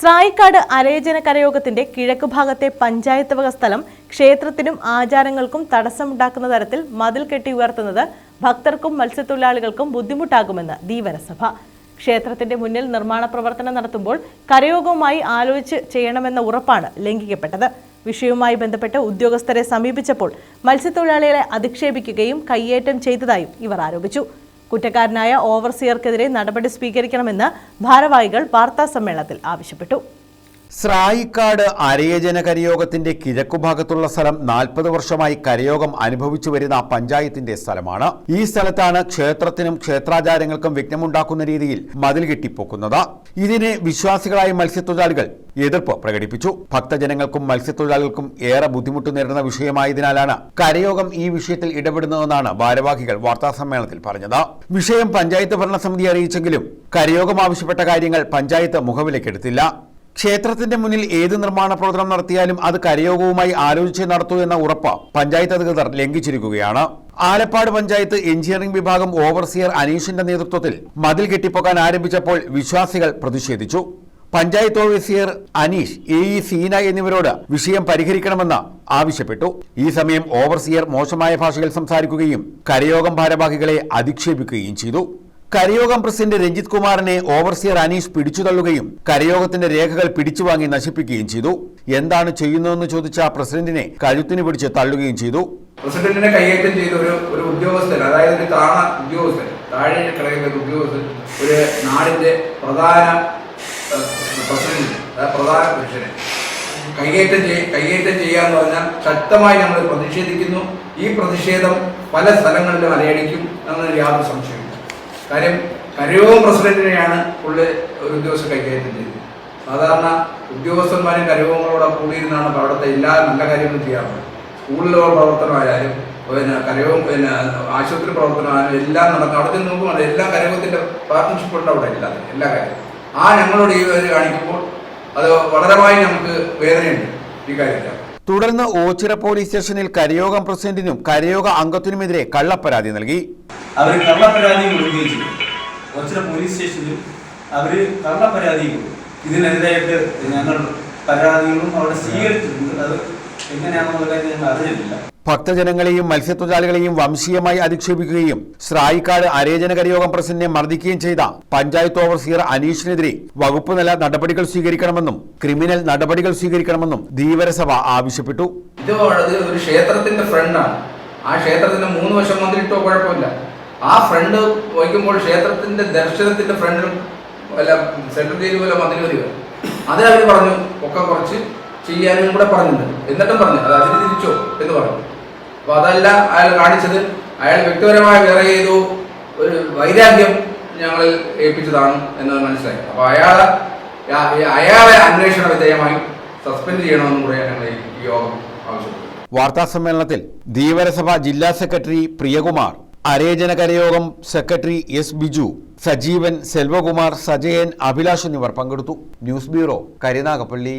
സ്രായിക്കാട് അരയജന കരയോഗത്തിന്റെ കിഴക്ക് ഭാഗത്തെ പഞ്ചായത്ത് വക സ്ഥലം ക്ഷേത്രത്തിനും ആചാരങ്ങൾക്കും തടസ്സമുണ്ടാക്കുന്ന തരത്തിൽ മതിൽ കെട്ടി ഉയർത്തുന്നത് ഭക്തർക്കും മത്സ്യത്തൊഴിലാളികൾക്കും ബുദ്ധിമുട്ടാകുമെന്ന് ദീവരസഭ ക്ഷേത്രത്തിന്റെ മുന്നിൽ നിർമ്മാണ പ്രവർത്തനം നടത്തുമ്പോൾ കരയോഗവുമായി ആലോചിച്ച് ചെയ്യണമെന്ന ഉറപ്പാണ് ലംഘിക്കപ്പെട്ടത്. വിഷയവുമായി ബന്ധപ്പെട്ട് ഉദ്യോഗസ്ഥരെ സമീപിച്ചപ്പോൾ മത്സ്യത്തൊഴിലാളികളെ അധിക്ഷേപിക്കുകയും കയ്യേറ്റം ചെയ്തതായും ഇവർ ആരോപിച്ചു. കുറ്റക്കാരനായ ഓവർസിയർക്കെതിരെ നടപടി സ്വീകരിക്കണമെന്ന് ഭാരവാഹികൾ വാർത്താസമ്മേളനത്തിൽ ആവശ്യപ്പെട്ടു സ്രായിക്കാട് അരയജന കരയോഗത്തിന്റെ കിഴക്കുഭാഗത്തുള്ള സ്ഥലം നാൽപ്പത് വർഷമായി കരയോഗം അനുഭവിച്ചു വരുന്ന പഞ്ചായത്തിന്റെ സ്ഥലമാണ്. ഈ സ്ഥലത്താണ് ക്ഷേത്രത്തിനും ക്ഷേത്രാചാരങ്ങൾക്കും വിഘ്നമുണ്ടാക്കുന്ന രീതിയിൽ മതിൽ കെട്ടിപ്പോക്കുന്നത്. ഇതിനെ വിശ്വാസികളായ മത്സ്യത്തൊഴിലാളികൾ എതിർപ്പ് പ്രകടിപ്പിച്ചു. ഭക്തജനങ്ങൾക്കും മത്സ്യത്തൊഴിലാളികൾക്കും ഏറെ ബുദ്ധിമുട്ട് നേരിടുന്ന വിഷയമായതിനാലാണ് കരയോഗം ഈ വിഷയത്തിൽ ഇടപെടുന്നതെന്നാണ് ഭാരവാഹികൾ വാർത്താസമ്മേളനത്തിൽ പറഞ്ഞത്. വിഷയം പഞ്ചായത്ത് ഭരണസമിതി അറിയിച്ചെങ്കിലും കരയോഗം ആവശ്യപ്പെട്ട കാര്യങ്ങൾ പഞ്ചായത്ത് മുഖവിലേക്കെടുത്തില്ല ക്ഷേത്രത്തിന്റെ മുന്നിൽ ഏത് നിർമ്മാണ പ്രവർത്തനം നടത്തിയാലും അത് കരയോഗവുമായി ആലോചിച്ച് നടത്തൂ എന്ന ഉറപ്പ് പഞ്ചായത്ത് അധികൃതർ ലംഘിച്ചിരിക്കുകയാണ്. ആലപ്പാട് പഞ്ചായത്ത് എഞ്ചിനീയറിംഗ് വിഭാഗം ഓവർസിയർ അനീഷിന്റെ നേതൃത്വത്തിൽ മതിൽ കെട്ടിപ്പൊക്കാൻ ആരംഭിച്ചപ്പോൾ വിശ്വാസികൾ പ്രതിഷേധിച്ചു. Panchayat officer Aneesh A E Seena എന്നിവരോട് വിഷയം പരിഹരിക്കണമെന്ന് ആവശ്യപ്പെട്ടു. ഈ സമയം ഓവർസിയർ മോശമായ ഭാഷയിൽ സംസാരിക്കുകയും കരയോഗം ഭാരവാഹികളെ അധിക്ഷേപിക്കുകയും ചെയ്തു. കരയോഗം പ്രസിഡന്റ് രഞ്ജിത് കുമാറിനെ ഓവർസിയർ അനീഷ് പിടിച്ചു തള്ളുകയും കരയോഗത്തിന്റെ രേഖകൾ പിടിച്ചുവാങ്ങി നശിപ്പിക്കുകയും ചെയ്തു. എന്താണ് ചെയ്യുന്നതെന്ന് ചോദിച്ച പ്രസിഡന്റിനെ കഴുത്തിന് പിടിച്ച് തള്ളുകയും ചെയ്തു. പ്രസിഡന്റിനെ കൈയേറ്റം ചെയ്ത ഒരു ഒരു ഉദ്യോഗസ്ഥൻ അതായത് ഒരു താണ ഉദ്യോഗസ്ഥൻ താഴെ കിടക്കുന്ന ഉദ്യോഗസ്ഥൻ ഒരു നാടിന്റെ പ്രധാന പ്രസിഡന്റ് പ്രധാന പുരുഷനെ കൈയേറ്റം ചെയ് കൈയേറ്റം ചെയ്യാന്ന് പറഞ്ഞാൽ ശക്തമായി നമ്മൾ പ്രതിഷേധിക്കുന്നു. ഈ പ്രതിഷേധം പല സ്ഥലങ്ങളിലും അലയടിക്കും എന്നതിൽ യാതൊരു സംശയമില്ല കാര്യം കരയോഗം പ്രസിഡന്റിനെയാണ് പുള്ളി ഒരു ഉദ്യോഗസ്ഥർ കൈകാര്യം ചെയ്തത്. സാധാരണ ഉദ്യോഗസ്ഥന്മാരും കരയോഗങ്ങളോടെ കൂടിയിരുന്നാണ് അവിടുത്തെ എല്ലാ നല്ല കാര്യങ്ങളും ചെയ്യാറുള്ളത്. സ്കൂളിലുള്ള പ്രവർത്തനമായാലും പിന്നെ കരയോഗം പിന്നെ ആശുപത്രി പ്രവർത്തനമായാലും എല്ലാം നടക്കും. അവിടെ നിന്ന് നോക്കുമ്പോൾ എല്ലാ കരയോഗത്തിന്റെ പാർട്ട്ണർഷിപ്പ് ഉണ്ട് അവിടെ എല്ലാ എല്ലാ കാര്യവും. ആ ഞങ്ങളോട് ഈ കാണിക്കുമ്പോൾ അത് വളരെമായി നമുക്ക് വേദനയുണ്ട് ഈ കാര്യത്തിൽ. തുടർന്ന് ഓച്ചിറ പോലീസ് സ്റ്റേഷനിൽ കരയോഗം പ്രസിഡന്റിനും കരയോഗ അംഗത്തിനുമെതിരെ കള്ളപ്പരാതി നൽകി. അവർ കള്ളപ്പരാതി ഓച്ചിറ പോലീസ് സ്റ്റേഷനിൽ അവർ കള്ളപ്പരാതി ഇതിനെതിരായിട്ട് ഞങ്ങൾ പരാതികളും അവിടെ സ്വീകരിച്ചിട്ടുണ്ട്. അത് എങ്ങനെയാണെന്നുള്ള കാര്യം ഞങ്ങൾ അറിഞ്ഞിട്ടില്ല ഭക്തജനങ്ങളെയും മത്സ്യത്തൊഴിലാളികളെയും വംശീയമായി അധിക്ഷേപിക്കുകയും സ്രായിക്കാട് അരേജന കരയോഗം പ്രസിഡന്റിനെ മർദ്ദിക്കുകയും ചെയ്ത പഞ്ചായത്ത് ഓവർസിയർ അനീഷിനെതിരെ വകുപ്പ് നില നടപടികൾ സ്വീകരിക്കണമെന്നും ക്രിമിനൽ നടപടികൾ സ്വീകരിക്കണമെന്നും ധീവരസഭ ആവശ്യപ്പെട്ടു. ഇത് ഒരു ക്ഷേത്രത്തിന്റെ ഫ്രണ്ടാണ് ആ ക്ഷേത്രത്തിന്റെ മൂന്ന് വശം വന്നിട്ടോ കുഴപ്പമില്ല. ആ ഫ്രണ്ട് വയ്ക്കുമ്പോൾ ക്ഷേത്രത്തിന്റെ ദർശനത്തിന്റെ ഫ്രണ്ടിലും അല്ല പോലെ മന്ത്രി വരിക. അത് അവർ പറഞ്ഞു ഒക്കെ കുറച്ച് ചെയ്യാനും കൂടെ പറഞ്ഞിട്ടുണ്ട്. എന്നിട്ടും പറഞ്ഞു അത് അതിന് തിരിച്ചോ? എന്ന് പറഞ്ഞു. അപ്പൊ അതല്ല അയാൾ കാണിച്ചത്. അയാൾ വ്യക്തിപരമായ വേറെ ഏതോ ഒരു വൈരാഗ്യം ഞങ്ങളിൽ ഏൽപ്പിച്ചതാണ് എന്ന് മനസ്സിലായി. അപ്പൊ അയാളെ അയാളെ അന്വേഷണ വിധേയമായി സസ്പെൻഡ് ചെയ്യണമെന്ന് കൂടെ ഞങ്ങൾ ഈ യോഗം ആവശ്യപ്പെട്ടു. വാർത്താ സമ്മേളനത്തിൽ ധീവരസഭ ജില്ലാ സെക്രട്ടറി പ്രിയകുമാർ അരേജന കരയോഗം സെക്രട്ടറി എസ് ബിജു സജീവൻ സെൽവകുമാർ സജയൻ അഭിലാഷ് എന്നിവർ പങ്കെടുത്തു. News bureau Karunagappally.